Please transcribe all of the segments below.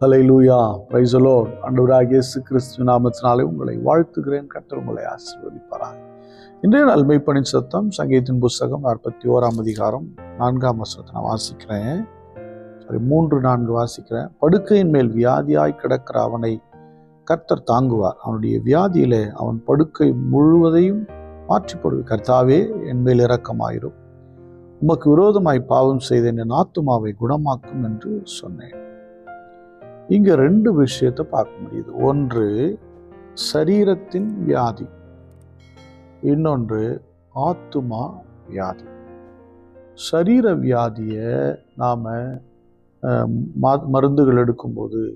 அலை லூயா பிரைசலோ lord. ஆண்டவராகிய இயேசு கிறிஸ்து நாமத்தினாலே உங்களை வாழ்த்துகிறேன். கர்த்தர் உங்களை ஆசீர்வதிப்பாராக. இன்றைய நல்மை பணி சத்தம் சங்கீதத்தின் புஸ்தகம் நாற்பத்தி ஓராம் அதிகாரம் நான்காம் வசனத்தை நான் வாசிக்கிறேன். சாரி மூன்று நான்கு வாசிக்கிறேன். படுக்கையின் மேல் வியாதியாய் கிடக்கிற அவனை கர்த்தர் தாங்குவார். அவனுடைய வியாதியிலே அவன் படுக்கை முழுவதையும் மாற்றி கர்த்தாவே என் மேல் இரக்கமாயிரும். உமக்கு விரோதமாய் பாவம் செய்தேன் என் ஆத்துமாவை குணமாக்கும் என்று சொன்னேன். இங்கே ரெண்டு விஷயத்தை பார்க்க முடியுது. ஒன்று சரீரத்தின் வியாதி. இன்னொன்று ஆத்துமா வியாதி. சரீர வியாதியை நாம் மருந்துகள் எடுக்கும்போது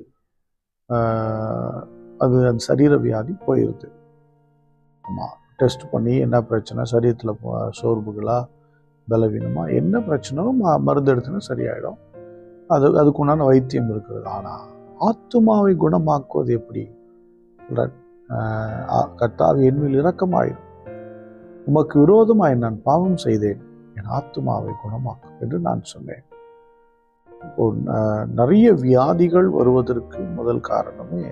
அது அந்த சரீர வியாதி போயிடுது ஆமாம் டெஸ்ட் பண்ணி என்ன பிரச்சனை? சரீரத்தில் சோர்வுகளாக பலவீனமாக என்ன பிரச்சனையும் ம- மருந்து எடுத்துன்னா சரியாயிடும். அது அதுக்குண்டான வைத்தியம் இருக்கிறது ஆனால் ஆத்துமாவை குணமாக்குவது எப்படி? கர்த்தாவி ஆஹ் இரக்கமாயிடும் இரக்கமாயிரும் உமக்கு விரோதமாய் நான் பாவம் செய்தேன். என் ஆத்துமாவை குணமாக்கும் என்று நான் சொன்னேன். இப்போ நிறைய வியாதிகள் வருவதற்கு முதல் காரணமே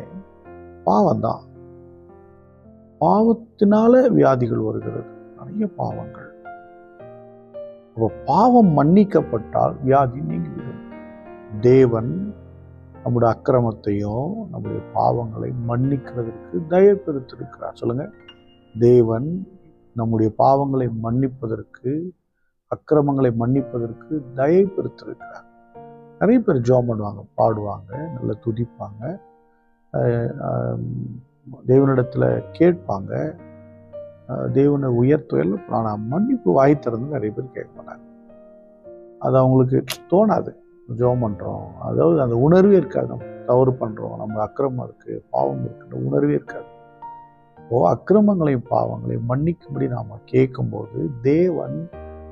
பாவம்தான். பாவத்தினால வியாதிகள் வருகிறது. நிறைய பாவங்கள். அப்போ பாவம் மன்னிக்கப்பட்டால் வியாதி நீங்கிவிடும். தேவன் நம்முடைய அக்கிரமத்தையும் நம்முடைய பாவங்களை மன்னிக்கிறதற்கு தயை பெருத்திருக்கிறார். சொல்லுங்க. தேவன் நம்முடைய பாவங்களை மன்னிப்பதற்கு அக்கிரமங்களை மன்னிப்பதற்கு தயை பெருத்திருக்கிறார். நிறைய பேர் ஜோம் பண்ணுவாங்க பாடுவாங்க நல்லா துதிப்பாங்க. தேவனிடத்தில் கேட்பாங்க. தேவனை உயர்த்துவதில் ஆனால் மன்னிப்பு வாய் திறந்து நிறைய பேர் கேட்க மாட்டாங்க அது அவங்களுக்கு தோணாது. ஜோம் பண்ணுறோம் அதாவது அந்த உணர்வே இருக்காது நம்ம. தவறு பண்ணுறோம் நம்ம அக்கிரமம் இருக்குது பாவம் இருக்குன்ற உணர்வே இருக்காது. ஓ அக்கிரமங்களையும் பாவங்களையும் மன்னிக்கும்படி நாம் கேட்கும்போது தேவன்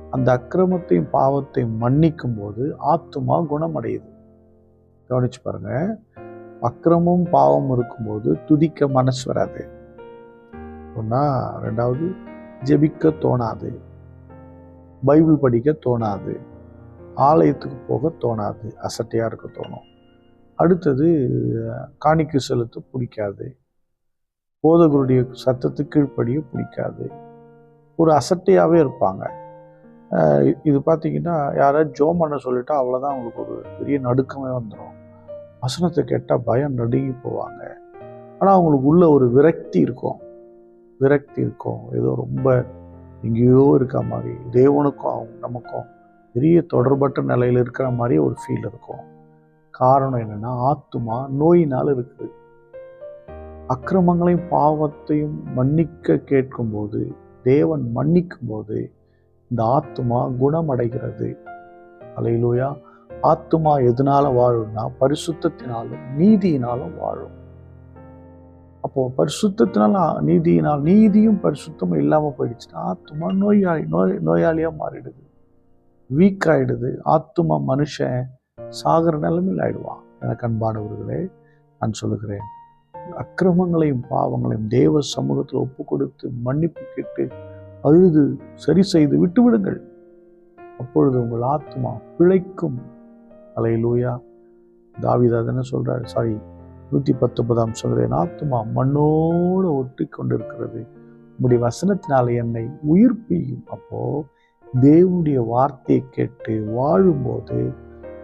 அந்த அக்கிரமத்தையும் பாவத்தையும் மன்னிக்கும்போது ஆத்துமா குணமடையுது. கவனிச்சு பாருங்க. அக்கிரமும் பாவம் இருக்கும்போது துதிக்க மனசு வராது. ஒன்றா ரெண்டாவது ஜெபிக்க தோணாது. பைபிள் படிக்க தோணாது. ஆலயத்துக்கு போக தோணாது அசட்டையாக இருக்க தோணும். அடுத்தது காணிக்கு செலுத்த பிடிக்காது. போதகருடைய சத்தத்துக்கு கீழ்ப்படிய பிடிக்காது. ஒரு அசட்டையாகவே இருப்பாங்க. இது பார்த்தீங்கன்னா யாராவது ஜோம் பண்ண சொல்லிட்டா அவ்வளோதான் அவங்களுக்கு ஒரு பெரிய நடுக்கமே வந்துடும் வசனத்தை கேட்டால் பயம் நடுங்கி போவாங்க. ஆனால் அவங்களுக்கு உள்ள ஒரு விரக்தி இருக்கும். விரக்தி இருக்கும். ஏதோ ரொம்ப எங்கேயோ இருக்க மாதிரி. தேவனுக்கும் அவங்க நமக்கும். பெரிய தொடர்பற்ற நிலையில் இருக்கிற மாதிரி ஒரு ஃபீல் இருக்கும். காரணம் என்னன்னா ஆத்துமா நோயினால் இருக்குது. அக்கிரமங்களையும் பாவத்தையும் மன்னிக்க கேட்கும்போது தேவன் மன்னிக்கும் போது இந்த ஆத்துமா குணமடைகிறது. அலையிலூயா ஆத்துமா எதனால வாழும்னா பரிசுத்தத்தினாலும் நீதியினாலும் வாழும். அப்போ பரிசுத்தத்தினால நீதியினால் நீதியும் பரிசுத்தமும் இல்லாம போயிடுச்சுன்னா ஆத்துமா நோயாளி நோய் நோயாளியா மாறிடுது. வீக் ஆகிடுது ஆத்துமா மனுஷன் சாகிற நிலைமையில் ஆயிடுவான். எனக்கு அன்பானவர்களே நான் சொல்லுகிறேன் அக்கிரமங்களையும் பாவங்களையும் தேவ சமூகத்தில் ஒப்பு கொடுத்து மன்னிப்பு கேட்டு அழுது சரி செய்து விட்டு விடுங்கள் அப்பொழுது உங்கள் ஆத்மா பிழைக்கும். அலையிலூயா. தானே சொல்றாரு? சாரி நூற்றி பத்தொன்பதாம் சொல்கிறேன் ஆத்மா மண்ணோடு ஒட்டி கொண்டிருக்கிறது உங்களுடைய வசனத்தினால் என்னை உயிர்ப்பியும் அப்போது தேவனுடைய வார்த்தையை கேட்டு வாழும்போது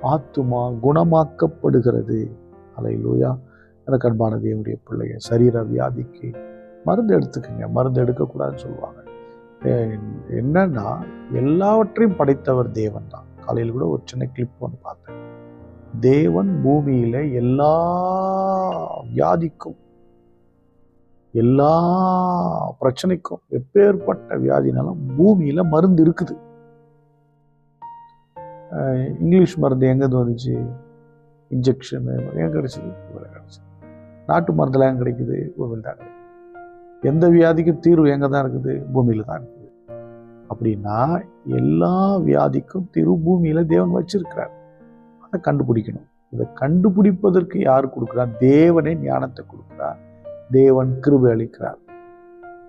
ஆத்துமா குணமாக்கப்படுகிறது. அலையிலூயா எனக்கு அன்பான தேவனுடைய பிள்ளைய சரீர வியாதிக்கு மருந்து எடுத்துக்கங்க. மருந்து எடுக்கக்கூடாதுன்னு சொல்லுவாங்க. என்னன்னா எல்லாவற்றையும் படைத்தவர் தேவன் தான் காலையில் கூட ஒரு சின்ன கிளிப் ஒன்று பார்த்தேன். தேவன் பூமியில எல்லா வியாதிக்கும் எல்லா பிரச்சனைக்கும் எப்பேற்பட்ட வியாதினாலும் பூமியில மருந்து இருக்குது. இங்கிலீஷ் மருந்து எங்கேருந்து வந்துச்சு? இன்ஜெக்ஷன் எங்க கிடைச்சது? நாட்டு மருந்துலாம் எங்க கிடைக்குது? பூமியில் தான் கிடைக்குது. எந்த வியாதிக்கும் தீர்வு எங்க தான் இருக்குது? பூமியில தான் இருக்குது. அப்படின்னா எல்லா வியாதிக்கும் தீர்வு பூமியில தேவன் வச்சிருக்கிறார். அதை கண்டுபிடிக்கணும். இதை கண்டுபிடிப்பதற்கு யார் கொடுக்குறா தேவனே ஞானத்தை கொடுக்குறா தேவன் கிருபை அளிக்கிறார்.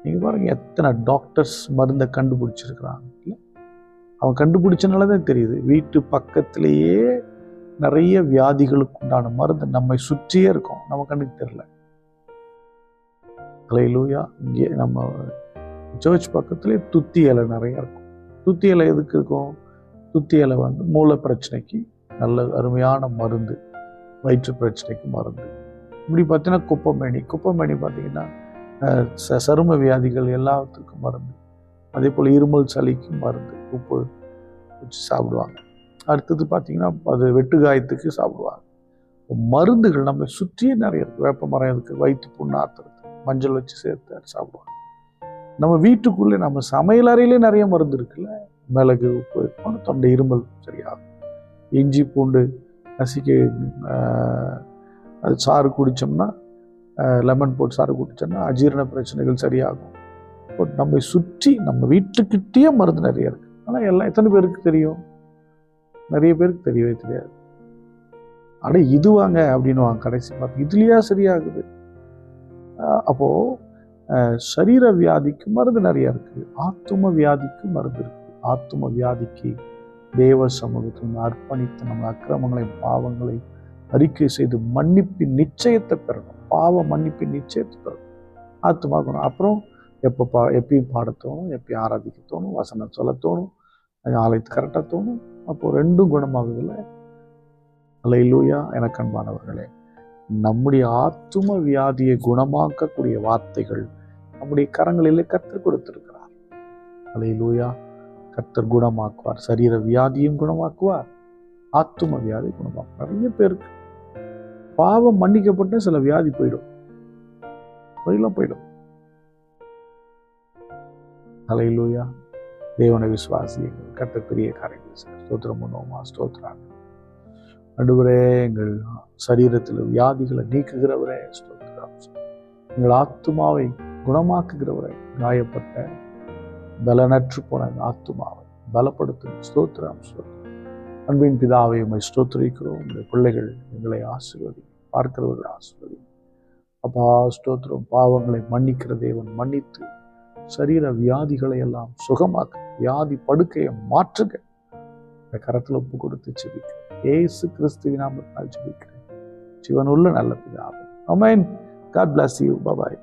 நீங்க பாருங்க எத்தனை டாக்டர்ஸ் மருந்தை கண்டுபிடிச்சிருக்கிறாங்க அவன் கண்டுபிடிச்சனால தான் தெரியுது. வீட்டு பக்கத்திலேயே நிறைய வியாதிகளுக்கு உண்டான மருந்து நம்மை சுற்றியே இருக்கும். நம்ம கண்ணுக்கு தெரியல. அலையிலூயா இங்கே நம்ம சர்ச் பக்கத்துலேயே துத்தி இலை நிறைய இருக்கும். துத்தி இலை எதுக்கு இருக்கும்? துத்தி இலை வந்து மூளை பிரச்சனைக்கு நல்ல அருமையான மருந்து வயிற்று பிரச்சனைக்கு மருந்து. இப்படி பார்த்தீங்கன்னா குப்பமேனி. குப்பமேனி பார்த்தீங்கன்னா ச- சரும வியாதிகள் எல்லாத்துக்கும் மருந்து. அதே போல் இருமல் சளிக்கும் மருந்து. உப்பு வச்சு சாப்பிடுவாங்க. அடுத்தது பார்த்தீங்கன்னா அது வெட்டுகாயத்துக்கு சாப்பிடுவாங்க. மருந்துகள் நம்ம சுற்றியே நிறைய இருக்குது வேப்ப மரம் இருக்குது வயிற்று புண்ணு ஆத்துறது மஞ்சள் வச்சு சேர்த்து சாப்பிடுவாங்க. நம்ம வீட்டுக்குள்ளே நம்ம சமையல் அறையிலே நிறைய மருந்து இருக்குல்ல? மிளகு உப்பு தொண்டை இருமல் சரியாகும் இஞ்சி பூண்டு நசிக்க அது சாறு குடித்தோம்னா லெமன் போட்டு சாறு குடித்தோம்னா அஜீரண பிரச்சனைகள் சரியாகும். இப்போ நம்மை சுற்றி நம்ம வீட்டுக்கிட்டேயே மருந்து நிறைய இருக்குது ஆனால் எல்லாம் எத்தனை பேருக்கு தெரியும்? நிறைய பேருக்கு தெரியவே தெரியாது. அட இது வாங்க அப்படின்னு கடைசி பார்த்து. இதுலேயா சரியாகுது? அப்போது சரீர வியாதிக்கு மருந்து நிறைய இருக்குது ஆத்தும வியாதிக்கு மருந்து இருக்குது ஆத்தும வியாதிக்கு தேவ சமூகத்தில் அர்ப்பணித்து நம்ம அக்கிரமங்களை பாவங்களை அறிக்கை செய்து மன்னிப்பின் நிச்சயத்தை பெறணும். பாவ மன்னிப்பின் நிச்சயத்தை பெறணும். ஆத்துமா குணம் அப்புறம் எப்போ பா எப்பயும் பாட தோணும் எப்பயும் ஆராதிக்க தோணும் வசனம் சொல்ல தோணும் ஆலயத்து கரெக்டாக தோணும். அப்போ ரெண்டும் குணமாகுதுல்ல? அலையிலூயா எனக்கு அன்பானவர்களே நம்முடைய ஆத்தும வியாதியை குணமாக்கக்கூடிய வார்த்தைகள் நம்முடைய கரங்களிலே கர்த்தர் கொடுத்திருக்கிறார். அலையிலூயா கர்த்தர் குணமாக்குவார். சரீர வியாதியும் குணமாக்குவார். ஆத்தும வியாதி குணமாக்குவார். நிறைய பேருக்கு பாவம் மன்னிக்கப்பட்டு சில வியாதி போயிடும். அதெல்லாம் போயிடும். அலையிலூயா தேவனை விசுவாசியுங்கள். கத்த பெரிய காரியங்கள் சார் ஸ்தோத்திரம் பண்ணுவோமா? ஸ்தோத்திரம். நடுவரே எங்கள் சரீரத்தில் வியாதிகளை நீக்குகிறவரே ஸ்தோத்திரம். எங்கள் ஆத்துமாவை குணமாக்குகிறவரே காயப்பட்ட பலனற்று போன எங்கள் ஆத்துமாவை. பலப்படுத்தும் ஸ்தோத்திரம் ஸ்தோத்திரம். அன்பின் பிதாவை உண்மை ஸ்தோத்திரிக்கிறோம். இந்த பிள்ளைகள் எங்களை ஆசீர்வதி பார்க்கிறவர்கள் ஆசீர்வதி அப்பா ஸ்தோத்திரம். பாவங்களை மன்னிக்கிற தேவன் மன்னித்து சரீர வியாதிகளை எல்லாம் சுகமாக்க வியாதி படுக்கையை மாற்றுக. இந்த கரத்தில் ஒப்பு கொடுத்து செபிக்கிறேன் ஏசு கிறிஸ்துவின் நாமத்தினால் ஜெபிக்கிறேன். ஜீவனுள்ள நல்ல பிதாவே. Amen God bless you bye bye